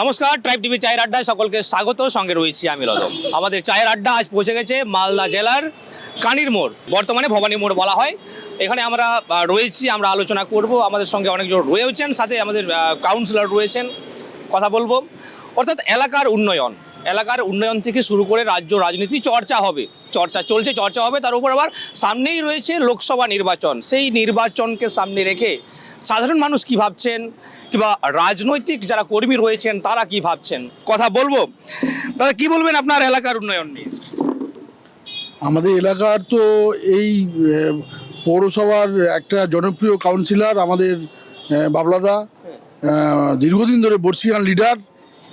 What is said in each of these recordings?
নমস্কার tribe TV চায়ের আড্ডায় সকলকে স্বাগত। সঙ্গে রয়েছি আমি রজব আমাদের চায়ের আড্ডা আজ পৌঁছে গেছে মালদা জেলার কানির মোড়, বর্তমানে ভবানী মোড় বলা হয়। এখানে আমরা রয়েছি, আমরা আলোচনা করব। আমাদের সঙ্গে অনেকজন রয়েছেন, সাথে আমাদের কাউন্সিলর রয়েছেন। কথা বলব। অর্থাৎ এলাকার উন্নয়ন এলাকার উন্নয়ন থেকে শুরু করে রাজ্য রাজনীতি চর্চা হবে। চর্চা চলছে, চর্চা হবে, তার উপর আবার সামনেই রয়েছে লোকসভা নির্বাচন। সেই নির্বাচনকে সামনে রেখে সাধারণ মানুষ কি ভাবছেন? কিংবা রাজনৈতিক যারা কর্মী রয়েছেন, তারা কি ভাবছেন? কথা বলব। দাদা, কি বলবেন আপনার এলাকার উন্নয়ন নিয়ে? আমাদের এলাকার তো এই পৌরসভার একটা জনপ্রিয় কাউন্সিলর আমাদের বাবলাদা দীর্ঘদিন ধরে বর্ষিয়ান লিডার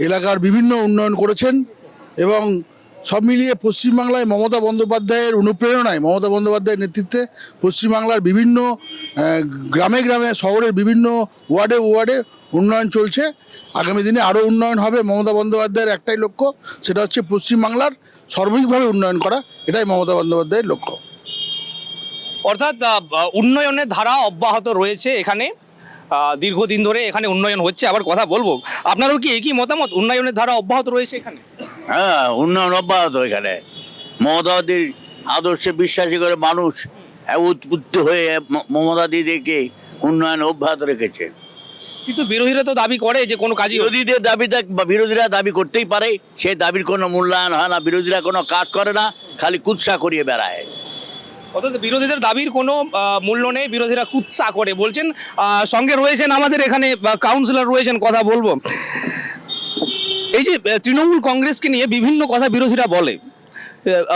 এলাকার বিভিন্ন উন্নয়ন করেছেন এবং সব মিলিয়ে পশ্চিমবাংলায় মমতা বন্দ্যোপাধ্যায়ের অনুপ্রেরণায়, মমতা বন্দ্যোপাধ্যায়ের নেতৃত্বে পশ্চিমবাংলার বিভিন্ন গ্রামে গ্রামে, শহরের বিভিন্ন ওয়ার্ডে ওয়ার্ডে উন্নয়ন চলছে। আগামী দিনে আরও উন্নয়ন হবে মমতা বন্দ্যোপাধ্যায়ের একটাই লক্ষ্য, সেটা হচ্ছে পশ্চিমবাংলার সর্বাধিকভাবে উন্নয়ন করা, এটাই মমতা বন্দ্যোপাধ্যায়ের লক্ষ্য। অর্থাৎ উন্নয়নের ধারা অব্যাহত রয়েছে এখানে। দীর্ঘদিন ধরে এখানে উন্নয়ন হচ্ছে, আবার কথা বলব। আপনারও কি একই মতামত? উন্নয়নের ধারা অব্যাহত রয়েছে এখানে? হ্যাঁ উন্নয়ন অব্যাহত এখানে। মমতাদির আদর্শে বিশ্বাসী করে মানুষ উৎপত্ত হয়ে ম- মমতা উন্নয়ন অব্যাহত রেখেছে। কিন্তু বিরোধীরা তো দাবি করে যে কোনো কাজই বিরোধীদের দাবি বিরোধীরা দাবি করতেই পারে সে দাবির কোনো মূল্যায়ন হয় না বিরোধীরা কোনো কাজ করে না খালি কুৎসা করিয়ে বেড়ায়। অর্থাৎ বিরোধীদের দাবির কোনো মূল্য নেই বিরোধীরা কুৎসা করে। বলছেন সঙ্গে রয়েছেন আমাদের এখানে কাউন্সিলর রয়েছেন কথা বলব। এই যে তৃণমূল কংগ্রেসকে নিয়ে বিভিন্ন কথা বিরোধীরা বলে।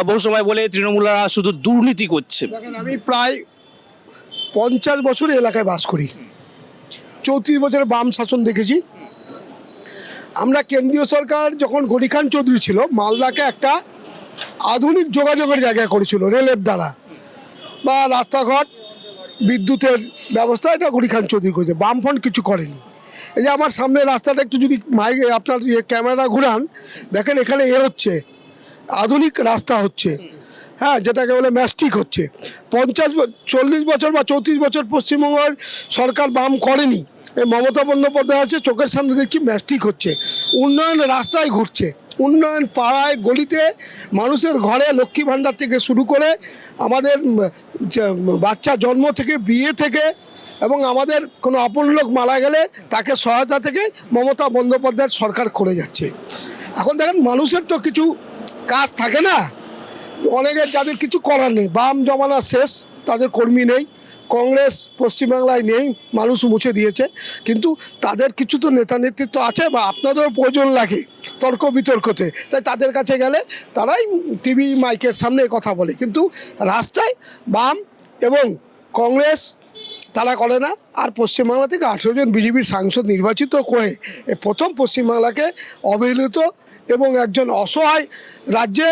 বহু সময় বলে তৃণমূলরা শুধু দুর্নীতি করছে। আমি প্রায় পঞ্চাশ বছর এলাকায় বাস করি। চৌত্রিশ বছরের বাম শাসন দেখেছি। আমরা কেন্দ্রীয় সরকার যখন গরিখান চৌধুরী ছিল, মালদাকে একটা আধুনিক যোগাযোগের জায়গায় করেছিল, রেলের দ্বারা। বা রাস্তাঘাট, বিদ্যুতের ব্যবস্থা, এটা গরিখান চৌধুরী করেছে। বামফ্রন্ট কিছু করেনি। এই যে আমার সামনে রাস্তাটা একটু যদি মাইক আপনার ইয়ে ক্যামেরা ঘুরান, দেখেন এখানে এ হচ্ছে আধুনিক রাস্তা হচ্ছে। হ্যাঁ যেটাকে বলে ম্যাস্টিক হচ্ছে। পঞ্চাশ চল্লিশ বছর বা চৌত্রিশ বছর পশ্চিমবঙ্গের সরকার বাম করেনি। এই মমতা বন্দ্যোপাধ্যায় আছে, চোখের সামনে দেখি ম্যাস্টিক হচ্ছে। উন্নয়ন রাস্তায় ঘুরছে। উন্নয়ন পাড়ায়, গলিতে মানুষের ঘরে লক্ষ্মী ভাণ্ডার থেকে শুরু করে আমাদের বাচ্চা জন্ম থেকে, বিয়ে থেকে এবং আমাদের কোনো আপন লোক মারা গেলে তাকে সহায়তা থেকে মমতা বন্দ্যোপাধ্যায়ের সরকার করে যাচ্ছে। এখন দেখেন মানুষের তো কিছু কাজ থাকে না। অনেকের যাদের কিছু করার নেই। বাম জমানা শেষ, তাদের কর্মী নেই। কংগ্রেস পশ্চিমবাংলায় নেই, মানুষ মুছে দিয়েছে। কিন্তু তাদের কিছু তো নেতা নেতৃত্ব আছে বা আপনাদেরও প্রয়োজন লাগে তর্ক বিতর্কতে। তাই তাদের কাছে গেলে তারাই টিভি মাইকের সামনে কথা বলে। কিন্তু রাস্তায় বাম এবং কংগ্রেস তারা করে না। আর পশ্চিমবাংলা থেকে আঠেরো জন বিজেপির সাংসদ নির্বাচিত করে প্রথম পশ্চিমবাংলাকে অবহেলিত এবং একজন অসহায় রাজ্যে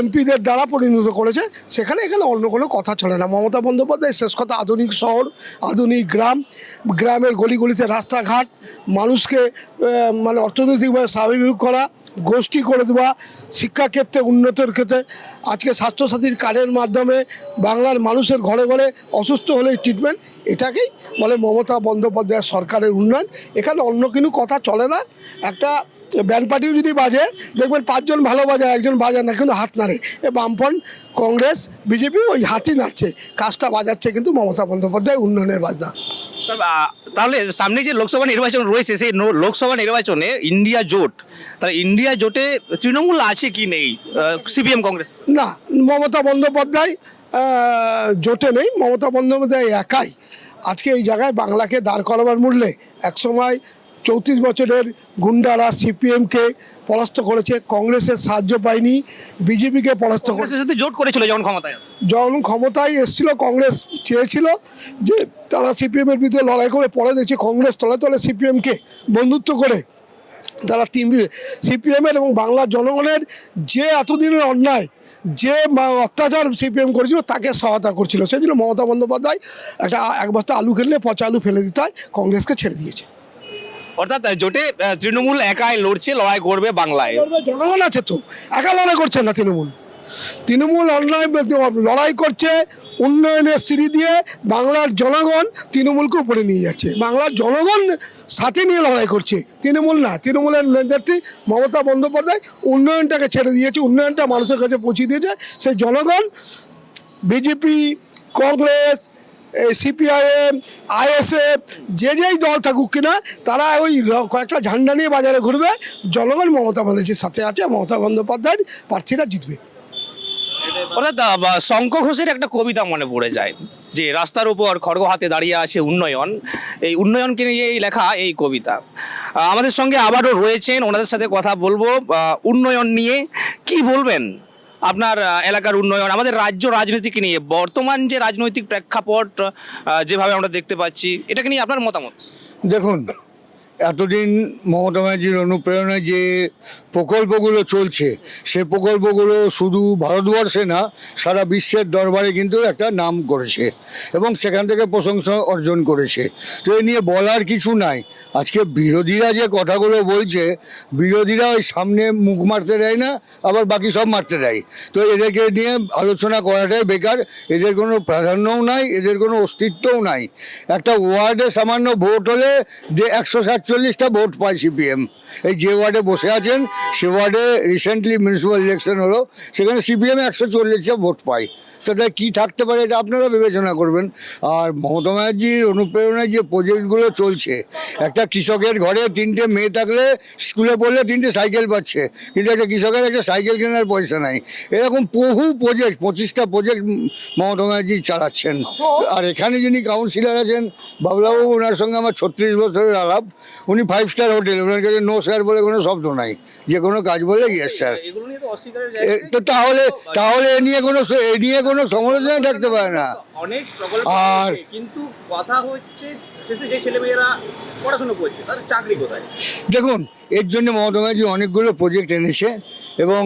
এমপিদের দ্বারা পরিণত করেছে। সেখানে এখানে অন্য কোনো কথা চলে না। মমতা বন্দ্যোপাধ্যায় শেষ কথা আধুনিক শহর, আধুনিক গ্রাম, গ্রামের গলিগলিতে রাস্তাঘাট, মানুষকে মানে অর্থনৈতিকভাবে স্বাভাবিক করা গোষ্ঠী করে দেওয়া শিক্ষাক্ষেত্রে উন্নতির ক্ষেত্রে। আজকে স্বাস্থ্যসাথীর কার্ডের মাধ্যমে বাংলার মানুষের ঘরে ঘরে অসুস্থ হলেই ট্রিটমেন্ট এটাকেই বলে মমতা বন্দ্যোপাধ্যায় সরকারের উন্নয়ন। এখানে অন্য কোনো কথা চলে না। একটা ব্যান্ড পার্টিও যদি বাজে দেখবেন পাঁচজন ভালো বাজায় একজন বাজায় না কিন্তু হাত নাড়ে। এ বামফ্রন্ট কংগ্রেস বিজেপি ওই হাতই নাড়ছে। কাজটা বাজাচ্ছে কিন্তু মমতা বন্দ্যোপাধ্যায় উন্নয়নের বাজনা। তাহলে সামনে যে লোকসভা নির্বাচন রয়েছে সেই লোকসভা নির্বাচনে ইন্ডিয়া জোট তাহলে ইন্ডিয়া জোটে তৃণমূল আছে কি নেই? সিপিএম কংগ্রেস? না মমতা বন্দ্যোপাধ্যায় জোটে নেই। মমতা বন্দ্যোপাধ্যায় একাই। আজকে এই জায়গায় বাংলাকে দাঁড় করাবার মূল্যে একসময় চৌত্রিশ বছরের গুন্ডারা সিপিএমকে পরাস্ত করেছে কংগ্রেসের সাহায্য পায়নি বিজেপিকে পরাস্ত করেছে। সাথে জোট করেছিল যখন ক্ষমতায় যখন ক্ষমতায় এসেছিল কংগ্রেস চেয়েছিল যে তারা সিপিএমের বিরুদ্ধে লড়াই করে পরে দিয়েছে কংগ্রেস তলে তলে সিপিএমকে বন্ধুত্ব করে। তারা তিন সিপিএমের এবং বাংলার জনগণের যে এতদিনের অন্যায় যে অত্যাচার সিপিএম করেছিল তাকে সহায়তা করছিল। সেই জন্য মমতা বন্দ্যোপাধ্যায় একটা এক বস্তা আলু খেললে পচা আলু ফেলে দিতে হয় কংগ্রেসকে ছেড়ে দিয়েছে। অর্থাৎ জোটে তৃণমূল একাই লড়ছে, লড়াই করবে বাংলায়। জনগণ আছে তো। একা লড়াই করছে না তৃণমূল। তৃণমূল অন্যায়, লড়াই করছে উন্নয়নের সিঁড়ি দিয়ে বাংলার জনগণ তৃণমূলকে উপরে নিয়ে যাচ্ছে। বাংলার জনগণ সাথে নিয়ে লড়াই করছে। তৃণমূল না। তৃণমূলের নেত্রী মমতা বন্দ্যোপাধ্যায় উন্নয়নটাকে ছেড়ে দিয়েছে, উন্নয়নটা মানুষের কাছে পৌঁছে দিয়েছে। সেই জনগণ, বিজেপি, কংগ্রেস সিপিআইএম আইএসএফ যে যেই দল থাকুক কিনা, তারা ওই কয়েকটা ঝান্ডা নিয়ে বাজারে ঘুরবে। জনগণ মমতা ব্যানার্জির সাথে আছে মমতা বন্দ্যোপাধ্যায়ের প্রার্থীরা জিতবে। অর্থাৎ শঙ্খ ঘোষের একটা কবিতা মনে পড়ে যায়, যে রাস্তার উপর খড়গ হাতে দাঁড়িয়ে আছে উন্নয়ন। এই উন্নয়নকে নিয়েই লেখা এই কবিতা। আমাদের সঙ্গে আবারও রয়েছেন, ওনাদের সাথে কথা বলব। উন্নয়ন নিয়ে কি বলবেন? আপনার এলাকার উন্নয়ন, আমাদের রাজ্য রাজনীতিকে নিয়ে, বর্তমান যে রাজনৈতিক প্রেক্ষাপট যেভাবে আমরা দেখতে পাচ্ছি, এটাকে নিয়ে আপনার মতামত? দেখুন এতদিন মমতা ব্যানার্জির অনুপ্রেরণায় যে প্রকল্পগুলো চলছে, সে প্রকল্পগুলো শুধু ভারতবর্ষে না, সারা বিশ্বের দরবারে কিন্তু একটা নাম করেছে এবং সেখান থেকে প্রশংসা অর্জন করেছে। তো এ নিয়ে বলার কিছু নাই। আজকে বিরোধীরা যে কথাগুলো বলছে, বিরোধীরা ওই সামনে মুখ মারতে দেয় না, আবার বাকি সব মারতে দেয়। তো এদেরকে নিয়ে আলোচনা করাটাই বেকার। এদের কোনো প্রাধান্যও নাই, এদের কোনো অস্তিত্বও নাই। একটা ওয়ার্ডে সামান্য ভোট হলে যে একশো সাতচল্লিশটা ভোট পায় সিপিএম। এই যে ওয়ার্ডে বসে আছেন, সে ওয়ার্ডে রিসেন্টলি মিউনিসিপ্যাল ইলেকশন হলো, সেখানে সিপিএম একশো চল্লিশটা ভোট পায়। তাতে কী থাকতে পারে এটা আপনারা বিবেচনা করবেন। আর মমতা ব্যানার্জির অনুপ্রেরণায় যে প্রজেক্টগুলো চলছে, একটা কৃষকের ঘরে তিনটে মেয়ে থাকলে স্কুলে পড়লে তিনটে সাইকেল পাচ্ছে, কিন্তু একটা কৃষকের একটা সাইকেল কেনার পয়সা নাই। এরকম বহু প্রজেক্ট পঁচিশটা প্রজেক্ট মমতা ব্যানার্জি চালাচ্ছেন। আর এখানে যিনি কাউন্সিলর আছেন, বাবলাবাবু, ওনার সঙ্গে আমার ছত্রিশ বছরের আলাপ। উনি ফাইভ স্টার হোটেল ওনার কাছে নো স্যার বলে কোনো শব্দ নাই। যে কোনো কাজ বলে ইয়েস স্যার তো তাহলে তাহলে এ নিয়ে কোনো এ নিয়ে কোনো সমালোচনা থাকতে পারে না। অনেক আর- কিন্তু কথা হচ্ছে শেষে যে ছেলেমেয়েরা পড়াশোনা করছে তাদের চাকরি কোথায়? দেখুন এর জন্য মমতা ব্যানার্জি অনেকগুলো প্রজেক্ট এনেছে এবং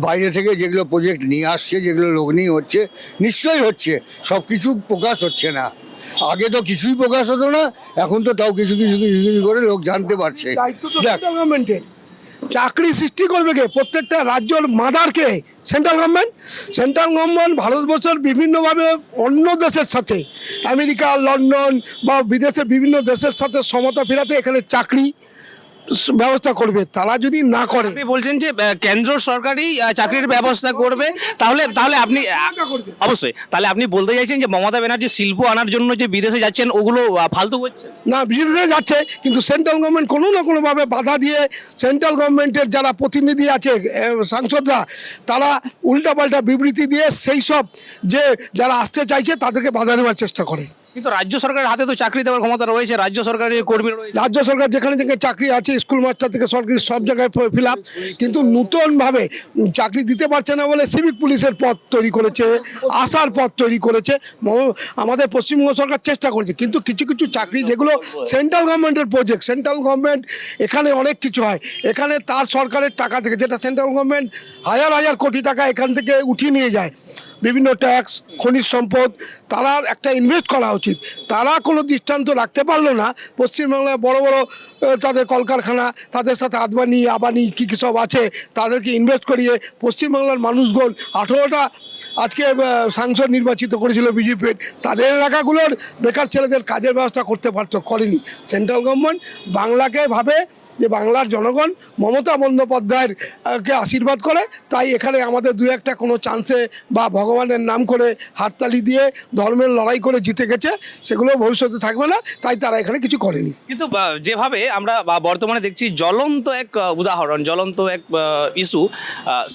বাইরে থেকে যেগুলো প্রজেক্ট নিয়ে আসছে যেগুলো লগ্নি হচ্ছে নিশ্চয়ই হচ্ছে। সব কিছু প্রকাশ হচ্ছে না। আগে তো কিছুই প্রকাশ হতো না এখন তো তাও কিছু কিছু কিছু কিছু করে লোক জানতে পারছে। দেখ। গভর্নমেন্টের চাকরি সৃষ্টি করবে কে? প্রত্যেকটা রাজ্যর মাদারকে সেন্ট্রাল গভর্নমেন্ট সেন্ট্রাল গভর্নমেন্ট ভারতবর্ষের বিভিন্নভাবে অন্য দেশের সাথে আমেরিকা লন্ডন বা বিদেশের বিভিন্ন দেশের সাথে সমতা ফেরাতে এখানে চাকরি ব্যবস্থা করবে তারা যদি না করে। আপনি বলছেন যে কেন্দ্র সরকারই চাকরির ব্যবস্থা করবে। তাহলে তাহলে আপনি অবশ্যই তাহলে আপনি বলতে চাইছেন যে মমতা ব্যানার্জি শিল্প আনার জন্য যে বিদেশে যাচ্ছেন ওগুলো ফালতু করছে না বিদেশে যাচ্ছে কিন্তু সেন্ট্রাল গভর্নমেন্ট কোনো না কোনোভাবে বাধা দিয়ে সেন্ট্রাল গভর্নমেন্টের যারা প্রতিনিধি আছে সাংসদরা তারা উল্টাপাল্টা বিবৃতি দিয়ে সেই সব যে যারা আসতে চাইছে তাদেরকে বাধা দেওয়ার চেষ্টা করে। কিন্তু রাজ্য সরকারের হাতে তো চাকরি দেওয়ার ক্ষমতা রয়েছে, রাজ্য সরকারের কর্মী রাজ্য সরকার যেখানে থেকে চাকরি আছে, স্কুল মাস্টার থেকে সরকারি সব জায়গায় ফিল আপ কিন্তু নূতনভাবে চাকরি দিতে পারছে না বলে সিভিক পুলিশের পদ তৈরি করেছে আসার পদ তৈরি করেছে আমাদের পশ্চিমবঙ্গ সরকার চেষ্টা করেছে, কিন্তু কিছু কিছু চাকরি যেগুলো সেন্ট্রাল গভর্নমেন্টের প্রজেক্ট সেন্ট্রাল গভর্নমেন্ট এখানে অনেক কিছু হয়, এখানে তার সরকারের টাকা থেকে, যেটা সেন্ট্রাল গভর্নমেন্ট হাজার হাজার কোটি টাকা এখান থেকে উঠিয়ে নিয়ে যায় বিভিন্ন ট্যাক্স, খনিজ সম্পদ, তারা একটা ইনভেস্ট করা উচিত। তারা কোনো দৃষ্টান্ত রাখতে পারল না। পশ্চিমবাংলায় বড় বড় তাদের কলকারখানা, তাদের সাথে আদবানি, আবানি, কী কী সব আছে, তাদেরকে ইনভেস্ট করিয়ে পশ্চিমবাংলার মানুষগণ আঠেরোটা আজকে সাংসদ নির্বাচিত করেছিল বিজেপির। তাদের এলাকাগুলোর বেকার ছেলেদের কাজের ব্যবস্থা করতে পারতো, করেনি। সেন্ট্রাল গভর্নমেন্ট বাংলাকে ভাবে যে বাংলার জনগণ মমতা বন্দ্যোপাধ্যায়ের কে আশীর্বাদ করে তাই এখানে আমাদের দু একটা কোনো চান্সে বা ভগবানের নাম করে হাততালি দিয়ে ধর্মের লড়াই করে জিতে গেছে সেগুলো ভবিষ্যতে থাকবে না তাই তারা এখানে কিছু করেনি। কিন্তু যেভাবে আমরা বা বর্তমানে দেখছি জ্বলন্ত এক উদাহরণ জ্বলন্ত এক ইস্যু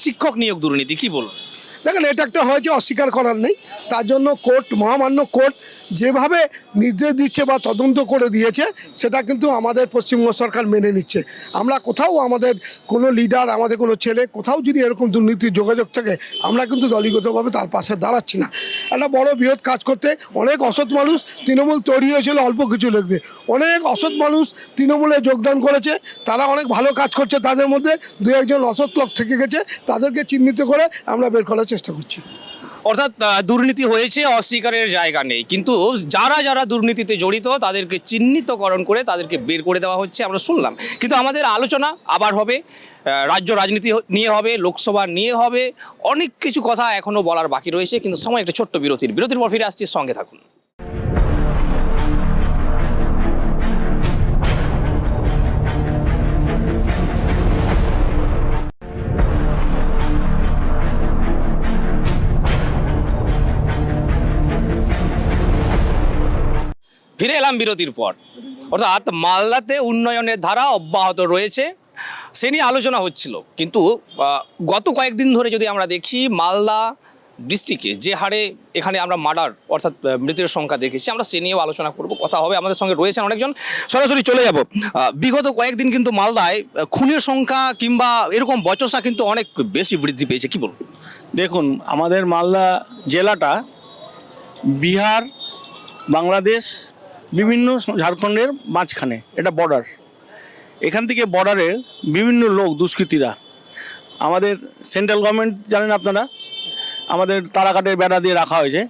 শিক্ষক নিয়োগ দুর্নীতি কি বলুন? দেখেন এটা একটা হয়েছে অস্বীকার করার নেই তার জন্য কোর্ট মহামান্য কোর্ট যেভাবে নির্দেশ দিচ্ছে বা তদন্ত করে দিয়েছে, সেটা কিন্তু আমাদের পশ্চিমবঙ্গ সরকার মেনে নিচ্ছে। আমরা কোথাও আমাদের কোনো লিডার, আমাদের কোনো ছেলে, কোথাও যদি এরকম দুর্নীতির যোগাযোগ থাকে, আমরা কিন্তু দলীয়গতভাবে তার পাশে দাঁড়াচ্ছি না। একটা বড় বৃহৎ কাজ করতে অনেক অসৎ মানুষ তৃণমূল তৈরি হয়েছিল অল্প কিছু লিখবে অনেক অসৎ মানুষ তৃণমূলে যোগদান করেছে, তারা অনেক ভালো কাজ করছে, তাদের মধ্যে দু একজন অসৎ লোক থেকে গেছে, তাদেরকে চিহ্নিত করে আমরা বের করার চেষ্টা করছি। অর্থাৎ দুর্নীতি হয়েছে, অস্বীকারের জায়গা নেই। কিন্তু যারা যারা দুর্নীতিতে জড়িত, তাদেরকে চিহ্নিতকরণ করে তাদেরকে বের করে দেওয়া হচ্ছে, আমরা শুনলাম। কিন্তু আমাদের আলোচনা আবার হবে রাজ্য রাজনীতি নিয়ে হবে, লোকসভা নিয়ে হবে, অনেক কিছু কথা এখনও বলার বাকি রয়েছে, কিন্তু সময় একটা ছোট্ট বিরতির। বিরতির পর ফিরে আসছি, সঙ্গে থাকুন। বিরতির পর। অর্থাৎ মালদাতে উন্নয়নের ধারা অব্যাহত রয়েছে, সে নিয়ে আলোচনা হচ্ছিল। কিন্তু গত কয়েকদিন ধরে যদি আমরা দেখি, মালদা ডিস্ট্রিক্টে যে হারে এখানে আমরা মার্ডার, অর্থাৎ মৃতের সংখ্যা দেখেছি, আমরা সে নিয়েও আলোচনা করব, কথা হবে। আমাদের সঙ্গে রয়েছেন অনেকজন। সরাসরি চলে যাব। বিগত কয়েকদিন কিন্তু মালদায় খুনের সংখ্যা কিংবা এরকম বচসা কিন্তু অনেক বেশি বৃদ্ধি পেয়েছে। কি বলব দেখুন, আমাদের মালদা জেলাটা বিহার, বাংলাদেশ বিভিন্ন ঝাড়খণ্ডের মাঝখানে, এটা বর্ডার এখান থেকে বর্ডারে বিভিন্ন লোক, দুষ্কৃতীরা। আমাদের সেন্ট্রাল গভর্নমেন্ট জানেন আপনারা? আমাদের তারাকাটের বেড়া দিয়ে রাখা হয়েছে।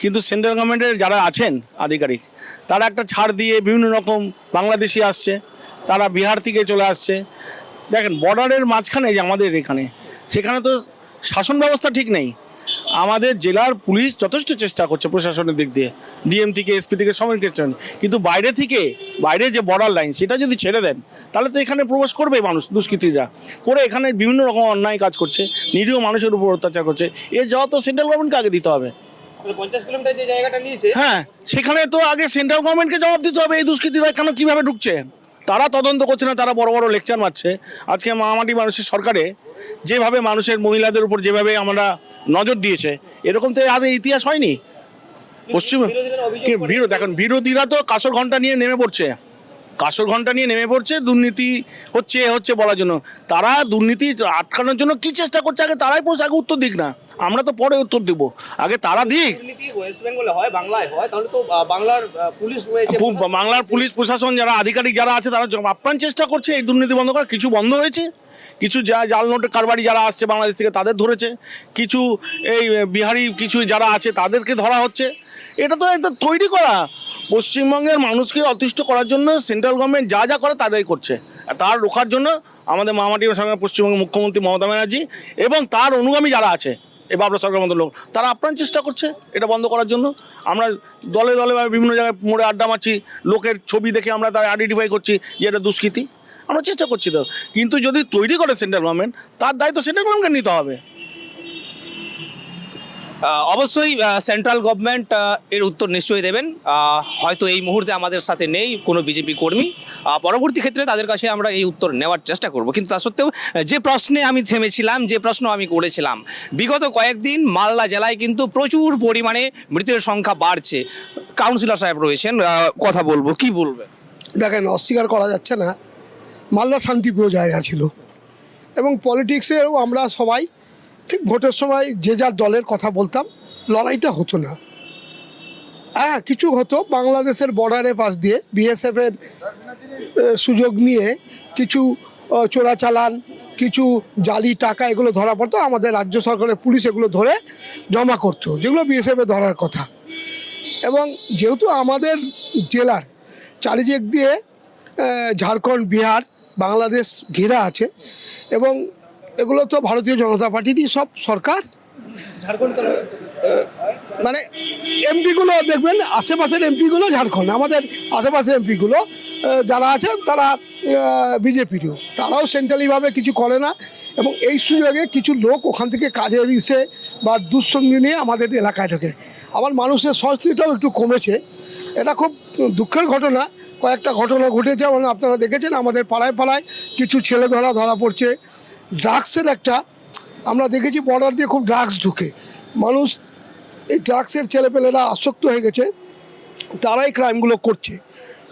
কিন্তু সেন্ট্রাল গভর্নমেন্টের যারা আছেন আধিকারিক, তারা একটা ছাড় দিয়ে বিভিন্ন রকম বাংলাদেশি আসছে, তারা বিহার থেকে চলে আসছে। দেখেন বর্ডারের মাঝখানে যে আমাদের এখানে, সেখানে তো শাসন ব্যবস্থা ঠিক নেই। আমাদের জেলার পুলিশ যথেষ্ট চেষ্টা করছে প্রশাসনের দিক দিয়ে ডিএম থেকে এসপি থেকে সবাই চেষ্টা কিন্তু বাইরে থেকে বাইরে যে বর্ডার লাইন সেটা যদি ছেড়ে দেন তাহলে তো এখানে প্রবেশ করবে মানুষ দুষ্কৃতীরা। করে এখানে বিভিন্ন রকম অন্যায় কাজ করছে নিরীহ মানুষের উপর অত্যাচার করছে। এ যাওয়া তো সেন্ট্রাল গভর্নমেন্টকে আগে দিতে হবে। পঞ্চাশ কিলোমিটার যে জায়গাটা নিয়েছে হ্যাঁ সেখানে তো আগে সেন্ট্রাল গভর্নমেন্টকে জবাব দিতে হবে এই দুষ্কৃতীরা কেন কীভাবে ঢুকছে? তারা তদন্ত করছে না তারা বড় বড় লেকচার মারছে। আজকে মামাটি মানুষের সরকারে যেভাবে মানুষের মহিলাদের উপর যেভাবে আমরা নজর দিয়েছে এরকম তো আগে ইতিহাস হয়নি। পশ্চিম বিরোধ এখন বিরোধীরা তো কাসর ঘণ্টা নিয়ে নেমে পড়ছে। কাসর ঘণ্টা নিয়ে নেমে পড়ছে দুর্নীতি হচ্ছে এ হচ্ছে বলার জন্য। তারা দুর্নীতি আটকানোর জন্য কি চেষ্টা করছে? আগে তারাই প্রশ্ন আগে উত্তর দিক না। আমরা তো পরে উত্তর দিব। আগে তারা দিক। বাংলার পুলিশ প্রশাসন যারা আধিকারিক যারা আছে তারা আপ্রাণ চেষ্টা করছে এই দুর্নীতি বন্ধ করা। কিছু বন্ধ হয়েছে? কিছু যা জাল নোটের কারবারি যারা আসছে বাংলাদেশ থেকে তাদের ধরেছে। কিছু এই বিহারি কিছু যারা আছে তাদেরকে ধরা হচ্ছে। এটা তো একটা তৈরি করা। পশ্চিমবঙ্গের মানুষকে অতিষ্ঠ করার জন্য সেন্ট্রাল গভর্নমেন্ট যা যা করে তারাই করছে। তার রোখার জন্য আমাদের মামাটির সঙ্গে পশ্চিমবঙ্গের মুখ্যমন্ত্রী মমতা ব্যানার্জি এবং তার অনুগামী যারা আছে, এই বাবলা সরকার মতো লোক, তারা আপ্রাণ চেষ্টা করছে এটা বন্ধ করার জন্য। আমরা দলে দলে বিভিন্ন জায়গায় মোড়ে আড্ডা মারছি, লোকের ছবি দেখে আমরা তার আইডেন্টিফাই করছি যে এটা দুষ্কৃতি। আমরা চেষ্টা করছি তো। কিন্তু যদি তৈরি করে সেন্ট্রাল গভর্নমেন্ট তার দায়িত্ব সেন্ট্রাল গভর্নমেন্টকে নিতে হবে। অবশ্যই সেন্ট্রাল গভর্নমেন্ট এর উত্তর নিশ্চয়ই দেবেন। হয়তো এই মুহূর্তে আমাদের সাথে নেই কোনো বিজেপি কর্মী। পরবর্তী ক্ষেত্রে তাদের কাছে আমরা এই উত্তর নেওয়ার চেষ্টা করব। কিন্তু তা সত্ত্বেও যে প্রশ্নে আমি থেমেছিলাম যে প্রশ্ন আমি করেছিলাম বিগত কয়েকদিন মালদা জেলায় কিন্তু প্রচুর পরিমাণে মৃতের সংখ্যা বাড়ছে। কাউন্সিলর সাহেব রয়েছেন কথা বলব কি বলবেন? দেখেন অস্বীকার করা যাচ্ছে না। মালদা শান্তিপ্রিয় জায়গা ছিল। এবং পলিটিক্সেও আমরা সবাই ঠিক ভোটের সময় যে যার দলের কথা বলতাম, লড়াইটা হতো না। হ্যাঁ কিছু হতো, বাংলাদেশের বর্ডারের পাশ দিয়ে বিএসএফের সুযোগ নিয়ে কিছু চোরাচালান, কিছু জালি, টাকা এগুলো ধরা পড়তো, আমাদের রাজ্য সরকারের পুলিশ এগুলো ধরে জমা করতো, যেগুলো বিএসএফে ধরার কথা। এবং যেহেতু আমাদের জেলার চারিদিক দিয়ে ঝাড়খণ্ড, বিহার বাংলাদেশ ঘেরা আছে এবং এগুলো তো ভারতীয় জনতা পার্টিরই সব সরকার। মানে এমপিগুলো দেখবেন, আশেপাশের এমপিগুলো ঝাড়খণ্ড, আমাদের আশেপাশের এমপিগুলো যারা আছেন তারা বিজেপিরও। তারাও সেন্ট্রালিভাবে কিছু করে না এবং এই সুযোগে কিছু লোক ওখান থেকে কাজে ইসে বা দুঃসঙ্গী নিয়ে আমাদের এলাকায় ঢোকে। আবার মানুষের সংস্কৃতিটাও একটু কমেছে। এটা খুব দুঃখের ঘটনা। কয়েকটা ঘটনা ঘটেছে যেমন আপনারা দেখেছেন আমাদের পাড়ায় পাড়ায় কিছু ছেলে ধরা ধরা পড়ছে। ড্রাগসের একটা, আমরা দেখেছি বর্ডার দিয়ে খুব ড্রাগস ঢুকে। মানুষ, এই ড্রাগসের ছেলেপেলেরা আসক্ত হয়ে গেছে, তারাই ক্রাইমগুলো করছে।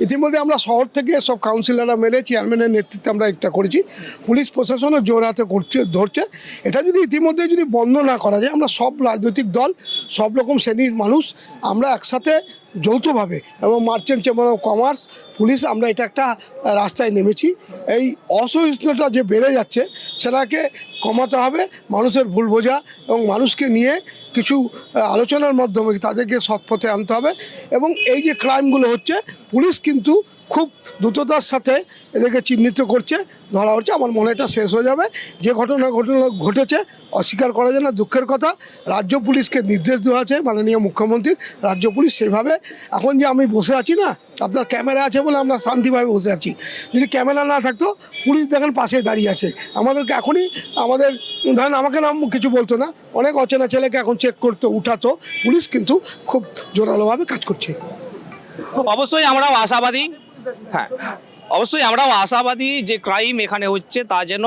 ইতিমধ্যে আমরা শহর থেকে সব কাউন্সিলররা মেলে চেয়ারম্যানের নেতৃত্বে আমরা একটা করেছি। পুলিশ প্রশাসনও জোর হাতে করছে, ধরছে। এটা যদি ইতিমধ্যে যদি বন্ধ না করা যায়, আমরা সব রাজনৈতিক দল, সব রকম শ্রেণির মানুষ, আমরা একসাথে যৌথভাবে এবং merchant chamber of commerce, police, আমরা এটা একটা রাস্তায় নেমেছি। এই অসহিষ্ণুতা যে বেড়ে যাচ্ছে, সেটাকে কমাতে হবে, মানুষের ভুল বোঝা এবং মানুষকে নিয়ে কিছু আলোচনার মাধ্যমে তাদেরকে সৎপথে আনতে হবে। এবং এই যে ক্রাইমগুলো হচ্ছে, পুলিশ কিন্তু খুব দ্রুততার সাথে এদেরকে চিহ্নিত করছে, ধরা হচ্ছে আমার মনে এটা শেষ হয়ে যাবে। যে ঘটনা ঘটনা ঘটেছে, অস্বীকার করা যায় না, দুঃখের কথা। রাজ্য পুলিশকে নির্দেশ দেওয়া আছে, মাননীয় মুখ্যমন্ত্রীর। রাজ্য পুলিশ সেভাবে, এখন যে আমি বসে আছি না, আপনার ক্যামেরা আছে বলে আমরা শান্তিভাবে বসে আছি। যদি ক্যামেরা না থাকতো, পুলিশ দেখেন পাশে দাঁড়িয়ে আছে। আমাদেরকে এখনই, আমাদের, ধরেন আমাকে নাম কিছু বলতো না, অনেক অচেনা ছেলেকে এখন চেক করতো, উঠাতো। পুলিশ কিন্তু খুব জোরালোভাবে কাজ করছে। অবশ্যই আমরাও আশাবাদী। হ্যাঁ। অবশ্যই আমরাও আশাবাদী যে ক্রাইম এখানে হচ্ছে তা যেন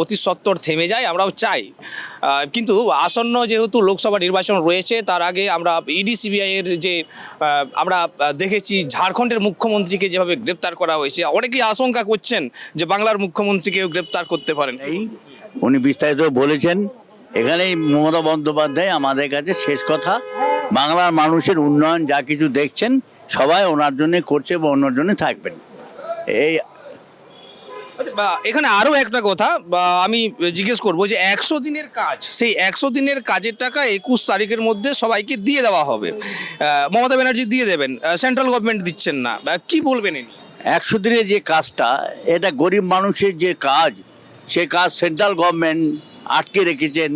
অতি সত্বর থেমে যায়, আমরাও চাই। কিন্তু আসন্ন যেহেতু লোকসভা নির্বাচন রয়েছে, তার আগে আমরা ইডি সিবিআইয়ের যে আমরা দেখেছি ঝাড়খণ্ডের মুখ্যমন্ত্রীকে যেভাবে গ্রেপ্তার করা হয়েছে, অনেকেই আশঙ্কা করছেন যে বাংলার মুখ্যমন্ত্রীকেও গ্রেপ্তার করতে পারেন। এই, উনি বিস্তারিত বলেছেন, এখানেই মমতা বন্দ্যোপাধ্যায় আমাদের কাছে শেষ কথা। বাংলার মানুষের উন্নয়ন, যা কিছু দেখছেন সবাই ওনার জন্য করছে বা অন্যর জন্য থাকবেন। এই আচ্ছা, বা এখানে আরও একটা কথা বা আমি জিজ্ঞেস করব যে একশো দিনের কাজ সেই একশো দিনের কাজের টাকা একুশ তারিখের মধ্যে সবাইকে দিয়ে দেওয়া হবে। মমতা ব্যানার্জি দিয়ে দেবেন সেন্ট্রাল গভর্নমেন্ট দিচ্ছেন না কি বলবেন? একশো দিনের যে কাজটা এটা গরিব মানুষের যে কাজ সে কাজ সেন্ট্রাল গভর্নমেন্ট আটকে রেখেছেন।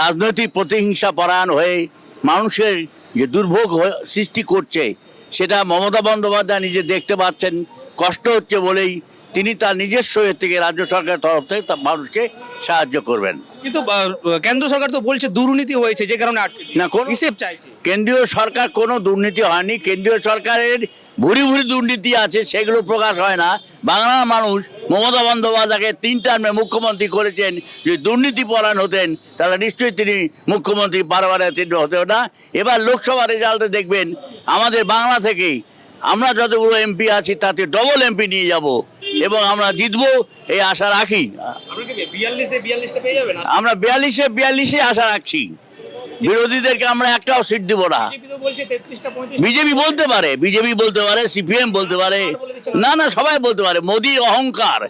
রাজনৈতিক প্রতিহিংসা পরায়ণ হয়ে মানুষের যে দুর্ভোগ সৃষ্টি করছে সেটা মমতা বন্দ্যোপাধ্যায় নিজে দেখতে পাচ্ছেন কষ্ট হচ্ছে বলেই তিনি তার নিজস্ব এর থেকে রাজ্য সরকারের তরফ থেকে তার মানুষকে সাহায্য করবেন। কিন্তু কেন্দ্র সরকার তো বলছে দুর্নীতি হয়েছে যে কারণে না, কোন- হিসেব চাইছে। কেন্দ্রীয় সরকার কোনো দুর্নীতি হয়নি। কেন্দ্রীয় সরকারের ভুরি ভুরি দুর্নীতি আছে সেগুলো প্রকাশ হয় না। বাংলার মানুষ মমতা বন্দ্যোপাধ্যায়কে তিন টার্মে মুখ্যমন্ত্রী করেছেন। যদি দুর্নীতি পরায়ণ হতেন তাহলে নিশ্চয়ই তিনি মুখ্যমন্ত্রী বারবার তিনি হতেও না। এবার লোকসভা রেজাল্টে দেখবেন আমাদের বাংলা থেকেই আমরা যতগুলো এমপি আছি তাতে ডবল এমপি নিয়ে যাব এবং আমরা জিতবো এই আশা রাখি। আমরা বিয়াল্লিশে বিয়াল্লিশে আশা রাখছি। বিরোধীদেরকে আমরা একটাও সিট দিব না। বিজেপি বলতে পারে বিজেপি বলতে পারে সিপিএম বলতে পারে। না। না সবাই বলতে পারে। মোদি অহংকার।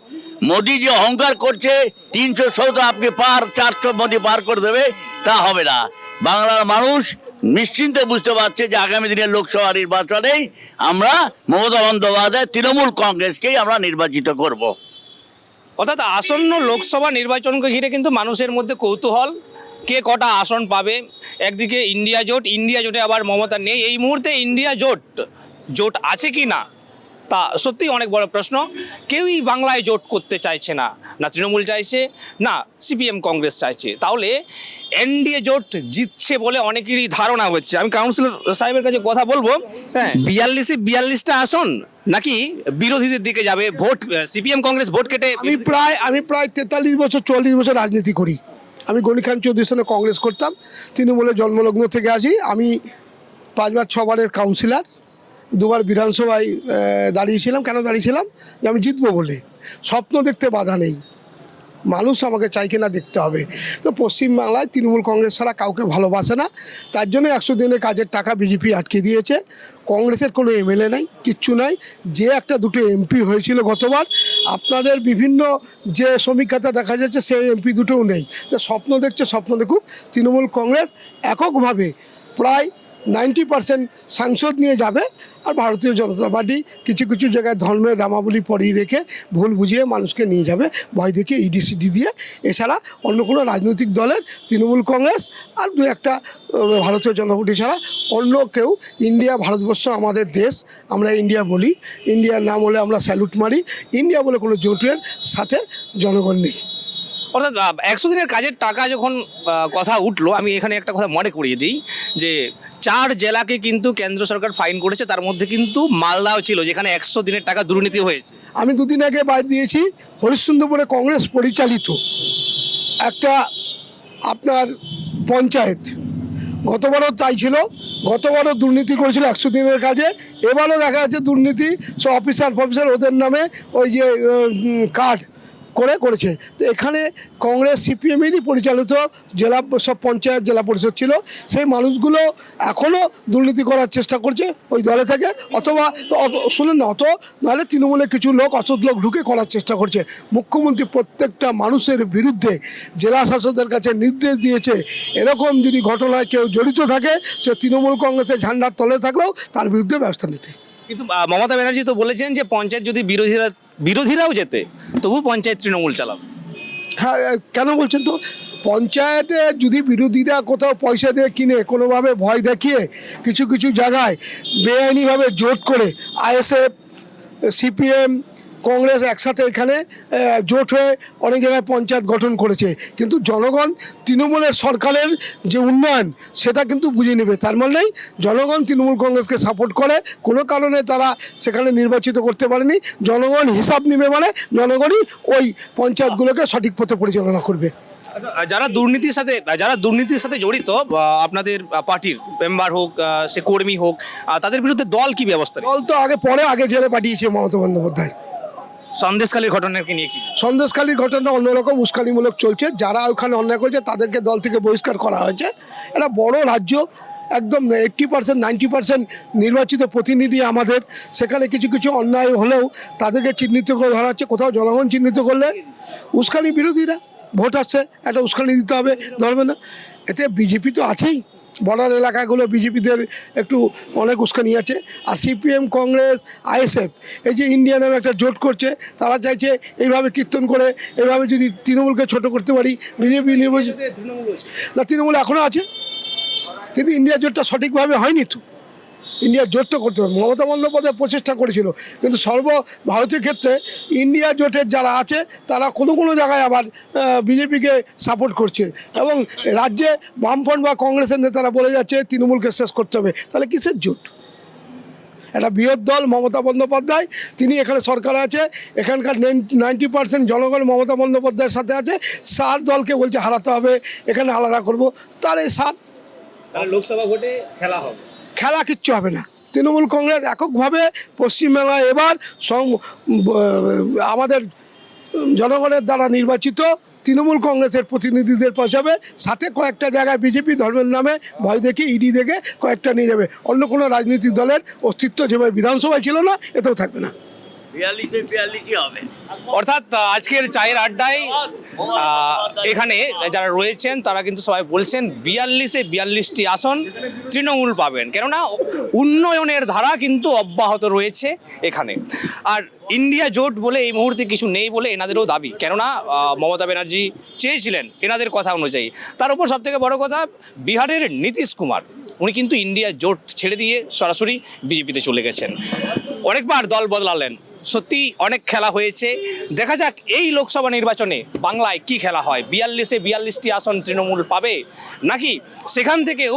মোদি যে অহংকার করছে তিনশো চৌদ্দ আপনি পার চারশো মোদি পার করে দেবে তা হবে না। বাংলার মানুষ নিশ্চিন্তে বুঝতে পারছে যে আগামী দিনের লোকসভা নির্বাচনেই আমরা মমতা বন্দ্যোপাধ্যায় তৃণমূল কংগ্রেসকেই আমরা নির্বাচিত করব। অর্থাৎ আসন্ন লোকসভা নির্বাচনকে ঘিরে কিন্তু মানুষের মধ্যে কৌতূহল, কে কটা আসন পাবে, একদিকে ইন্ডিয়া জোট, ইন্ডিয়া জোটে আবার মমতা নেই। এই মুহূর্তে ইন্ডিয়া জোট জোট আছে কি না? তা সত্যিই অনেক বড় প্রশ্ন। কেউই বাংলায় জোট করতে চাইছে না। না তৃণমূল চাইছে, না সিপিএম কংগ্রেস চাইছে। তাহলে এনডিএ জোট জিতছে বলে অনেকেরই ধারণা হচ্ছে। আমি কাউন্সিলর সাহেবের কাছে কথা বলব। হ্যাঁ বিয়াল্লিশে বিয়াল্লিশটা আসন নাকি বিরোধীদের দিকে যাবে? ভোট সিপিএম কংগ্রেস ভোট কেটে আমি প্রায় আমি প্রায় তেতাল্লিশ বছর চল্লিশ বছর রাজনীতি করি। আমি গনি খান চৌধুরীর সঙ্গে কংগ্রেস করতাম। তৃণমূলের জন্মলগ্ন থেকে আসি। আমি পাঁচবার, ছবারের কাউন্সিলর দুবার বিধানসভায় দাঁড়িয়েছিলাম। কেন দাঁড়িয়েছিলাম? যে আমি জিতবো বলে। স্বপ্ন দেখতে বাধা নেই। মানুষ আমাকে চাই কিনা দেখতে হবে। তো পশ্চিমবাংলায় তৃণমূল কংগ্রেস ছাড়া কাউকে ভালোবাসে না। তার জন্য একশো দিনের কাজের টাকা বিজেপি আটকে দিয়েছে। কংগ্রেসের কোনো এমএলএ নাই, কিচ্ছু নাই। যে একটা দুটো এমপি হয়েছিল গতবার, আপনাদের বিভিন্ন যে সমীক্ষাতে দেখা যাচ্ছে, সেই এমপি দুটোও নেই। তো স্বপ্ন দেখছে, স্বপ্ন দেখুক। তৃণমূল কংগ্রেস এককভাবে প্রায় নাইনটি পার্সেন্ট সাংসদ নিয়ে যাবে আর ভারতীয় জনতা পার্টি কিছু কিছু জায়গায় ধর্মের রামাবলী পরিয়ে রেখে ভুল বুঝিয়ে মানুষকে নিয়ে যাবে। ভয় দেখিয়ে ইডিসিডি দিয়ে। এছাড়া অন্য কোনো রাজনৈতিক দলের তৃণমূল কংগ্রেস আর দু একটা ভারতীয় জনতা পার্টি ছাড়া অন্য কেউ। ইন্ডিয়া, ভারতবর্ষ, আমাদের দেশ, আমরা ইন্ডিয়া বলি। ইন্ডিয়ার নাম হলে আমরা স্যালুট মারি। ইন্ডিয়া বলে কোনো জোটের সাথে জনগণ নেই। অর্থাৎ একশো দিনের কাজের টাকা যখন কথা উঠল, আমি এখানে একটা কথা মনে করিয়ে দিই, যে চার জেলাকে কিন্তু কেন্দ্র সরকার ফাইন করেছে, তার মধ্যে কিন্তু মালদাও ছিল, যেখানে একশো দিনের টাকা দুর্নীতি হয়েছে। আমি দুদিন আগে বাইর দিয়েছি, হরিশ্চন্দ্রপুরে কংগ্রেস পরিচালিত একটা আপনার পঞ্চায়েত। গতবারও তাই ছিল, গতবারও দুর্নীতি করেছিল একশো দিনের কাজে, এবারও দেখা যাচ্ছে দুর্নীতি, সব অফিসার ফফিসার ওদের নামে ওই যে কার্ড করে করেছে। তো এখানে কংগ্রেস সিপিএমেরই পরিচালিত জেলা সব পঞ্চায়েত, জেলা পরিষদ ছিল। সেই মানুষগুলো এখনও দুর্নীতি করার চেষ্টা করছে ওই দলে থেকে। অথবা শুনুন না, অত নাহলে তৃণমূলের কিছু লোক, অসৎ লোক ঢুকে করার চেষ্টা করছে। মুখ্যমন্ত্রী প্রত্যেকটা মানুষের বিরুদ্ধে জেলা শাসকদের কাছে নির্দেশ দিয়েছে। এরকম যদি ঘটনায় কেউ জড়িত থাকে, সে তৃণমূল কংগ্রেসের ঝান্ডার তলে থাকলেও তার বিরুদ্ধে ব্যবস্থা নিতে। কিন্তু মমতা ব্যানার্জি তো বলেছেন যে, পঞ্চায়েত যদি বিরোধীরা বিরোধীরাও যেতে তবু পঞ্চায়েত তৃণমূল চালাবে। হ্যাঁ কেন বলছেন তো? পঞ্চায়েতে যদি বিরোধীরা কোথাও পয়সা দিয়ে কিনে, কোনোভাবে ভয় দেখিয়ে কিছু কিছু জায়গায় বেআইনিভাবে জোট করে, আইএসএফ, সিপিএম কংগ্রেস একসাথে এখানে জোট হয়ে অনেক জায়গায় পঞ্চায়েত গঠন করেছে। কিন্তু জনগণ তৃণমূলের সরকারের যে উন্নয়ন সেটা কিন্তু বুঝে নেবে। তার মানে জনগণ তৃণমূল কংগ্রেসকে সাপোর্ট করে। কোনো কারণে তারা সেখানে নির্বাচিত করতে পারেনি। জনগণ হিসাব নেবে মানে জনগণই ওই পঞ্চায়েতগুলোকে সঠিক পথে পরিচালনা করবে। যারা দুর্নীতির সাথে যারা দুর্নীতির সাথে জড়িত আপনাদের পার্টির মেম্বার হোক সে কর্মী হোক তাদের বিরুদ্ধে দল কি ব্যবস্থা দল তো আগে পরে আগে জেলে পাঠিয়েছে মমতা বন্দ্যোপাধ্যায়। সন্দেশকালীর ঘটনাকে নিয়ে কি? সন্দেশখালীর ঘটনা অন্যরকম উস্কানিমূলক চলছে। যারা ওখানে অন্যায় করেছে, তাদেরকে দল থেকে বহিষ্কার করা হয়েছে। এটা বড় রাজ্য, একদম এইট্টি পার্সেন্ট নাইনটি পার্সেন্ট নির্বাচিত প্রতিনিধি আমাদের। সেখানে কিছু কিছু অন্যায় হলেও তাদেরকে চিহ্নিত করে ধরা হচ্ছে। কোথাও জনগণ চিহ্নিত করলে উস্কানি বিরোধীরা ভোট আসছে। একটা উস্কানি দিতে হবে ধরবে না। এতে বিজেপি তো আছেই। বর্ডার এলাকাগুলো বিজেপিদের একটু অনেক উস্কানি আছে। আর সিপিএম কংগ্রেস আইএসএফ এই যে ইন্ডিয়া নামে একটা জোট করছে তারা চাইছে এইভাবে কীর্তন করে এইভাবে যদি তৃণমূলকে ছোট করতে পারি বিজেপি নির্বাচিত না তৃণমূল এখনও আছে কিন্তু ইন্ডিয়া জোটটা সঠিকভাবে হয়নি তো। ইন্ডিয়া জোট তো করতে হবে মমতা বন্দ্যোপাধ্যায় প্রচেষ্টা করেছিল। কিন্তু সর্ব ভারতীয় ক্ষেত্রে ইন্ডিয়া জোটের যারা আছে, তারা কোনো কোনো জায়গায় আবার বিজেপিকে সাপোর্ট করছে। এবং রাজ্যে বামফ্রন্ট বা কংগ্রেসের নেতারা বলে যাচ্ছে, তৃণমূলকে শেষ করতে হবে। তাহলে কিসের জোট? একটা বৃহৎ দল মমতা বন্দ্যোপাধ্যায়, তিনি এখানে সরকার আছে, এখানকার নাইনটি পার্সেন্ট জনগণ মমতা বন্দ্যোপাধ্যায়ের সাথে আছে সার দলকে বলছে হারাতে হবে, এখানে আলাদা করব। তার এই সাত লোকসভা ভোটে খেলা হবে। খেলা কিচ্ছু হবে না। তৃণমূল কংগ্রেস এককভাবে পশ্চিমবাংলায় এবার আমাদের জনগণের দ্বারা নির্বাচিত তৃণমূল কংগ্রেসের প্রতিনিধিদের পৌঁছাবে। সাথে কয়েকটা জায়গায় বিজেপি ধর্মের নামে ভয় দেখে ইডি দেখে কয়েকটা নিয়ে যাবে। অন্য কোনো রাজনৈতিক দলের অস্তিত্ব যেভাবে বিধানসভায় ছিল না, এতেও থাকবে না। বিয়াল্লিশে বিয়াল্লিশই হবে। অর্থাৎ আজকের চায়ের আড্ডায় এখানে যারা রয়েছেন তারা কিন্তু সবাই বলছেন বিয়াল্লিশে বিয়াল্লিশটি আসন তৃণমূল পাবেন। কেননা উন্নয়নের ধারা কিন্তু অব্যাহত রয়েছে এখানে। আর ইন্ডিয়া জোট বলে এই মুহূর্তে কিছু নেই বলে এনাদেরও দাবি। কেননা মমতা ব্যানার্জি চেয়েছিলেন এনাদের কথা অনুযায়ী। তার উপর সবথেকে বড় কথা বিহারের নীতিশ কুমার। উনি কিন্তু ইন্ডিয়া জোট ছেড়ে দিয়ে সরাসরি বিজেপিতে চলে গেছেন। অনেকবার দল বদলালেন। সত্যি অনেক খেলা হয়েছে। দেখা যাক এই লোকসভা নির্বাচনে বাংলায় কি খেলা হয়। বিয়াল্লিশে বিয়াল্লিশটি আসন তৃণমূল পাবে নাকি সেখান থেকেও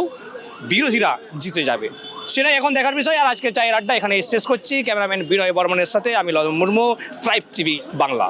বিরোধীরা জিতে যাবে। সেটাই এখন দেখার বিষয়। আর আজকে চায়ের আড্ডা এখানে শেষ করছি। ক্যামেরাম্যান বিনয় বর্মনের সাথে আমি লদম মুর্মু ট্রাইব টিভি বাংলা।